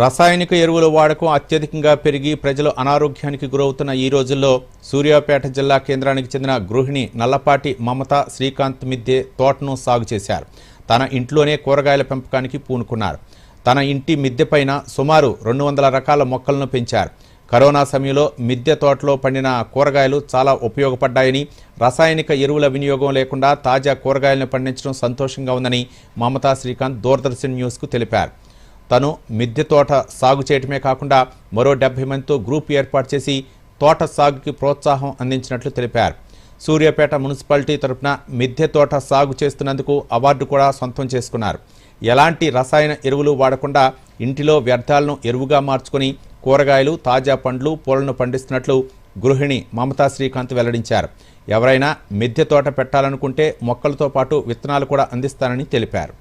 రసాయనిక ఎరువుల వాడకం అత్యధికంగా పెరిగి ప్రజలు అనారోగ్యానికి గురవుతున్న ఈ రోజుల్లో సూర్యాపేట జిల్లా కేంద్రానికి చెందిన గృహిణి నల్లపాటి మమత శ్రీకాంత్ మిద్దె తోటను సాగు చేశారు. తన ఇంట్లోనే కూరగాయల పెంపకానికి పూనుకున్నారు. తన ఇంటి మిద్దె పైన సుమారు రెండు వందల రకాల మొక్కలను పెంచారు. కరోనా సమయంలో మిద్దె తోటలో పండిన కూరగాయలు చాలా ఉపయోగపడ్డాయని రసాయనిక ఎరువుల వినియోగం లేకుండా తాజా కూరగాయలను పండించడం సంతోషంగా ఉందని మమతా శ్రీకాంత్ దూరదర్శన్ న్యూస్కు తెలిపారు. తను మిద్దె తోట సాగు చేయటమే కాకుండా మరో డెబ్బై మందితో గ్రూప్ ఏర్పాటు చేసి తోట సాగుకి ప్రోత్సాహం అందించినట్లు తెలిపారు. సూర్యాపేట మున్సిపాలిటీ తరపున మిద్దె తోట సాగు చేస్తున్నందుకు అవార్డు కూడా సొంతం చేసుకున్నారు. ఎలాంటి రసాయన ఎరువులు వాడకుండా ఇంటిలో వ్యర్థాలను ఎరువుగా మార్చుకొని కూరగాయలు తాజా పండ్లు పూలను పండిస్తున్నట్లు గృహిణి మమతా శ్రీకాంత్ వెల్లడించారు. ఎవరైనా మిద్దె తోట పెట్టాలనుకుంటే మొక్కలతో పాటు విత్తనాలు కూడా అందిస్తానని తెలిపారు.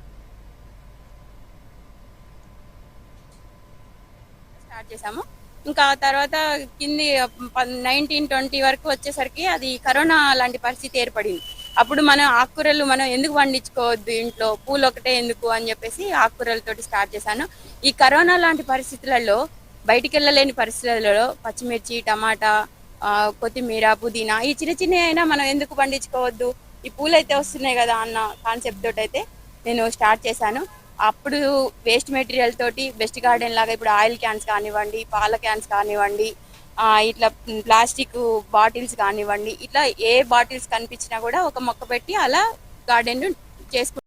స్టార్ట్ చేసాము ఇంకా తర్వాత కింది నైన్టీన్ ట్వంటీ వరకు వచ్చేసరికి అది కరోనా లాంటి పరిస్థితి ఏర్పడింది. అప్పుడు మనం ఆకుకూరలు మనం ఎందుకు పండించుకోవద్దు ఇంట్లో? పూలు ఒకటే ఎందుకు అని చెప్పేసి ఆకుకూరలతోటి స్టార్ట్ చేశాను. ఈ కరోనా లాంటి పరిస్థితులలో బయటికి వెళ్ళలేని పరిస్థితులలో పచ్చిమిర్చి టమాటా కొత్తిమీర పుదీనా ఈ చిన్న చిన్న అయినా మనం ఎందుకు పండించుకోవద్దు ఈ పూలు అయితే వస్తున్నాయి కదా అన్న కాన్సెప్ట్ తోటి అయితే నేను స్టార్ట్ చేశాను. అప్పుడు వేస్ట్ మెటీరియల్ తోటి బెస్ట్ గార్డెన్ లాగా ఇప్పుడు ఆయిల్ క్యాన్స్ కానివ్వండి పాల క్యాన్స్ కానివ్వండి ఇట్లా ప్లాస్టిక్ బాటిల్స్ కానివ్వండి ఇట్లా ఏ బాటిల్స్ కనిపించినా కూడా ఒక మొక్క పెట్టి అలా గార్డెన్ చేసుకుంటాం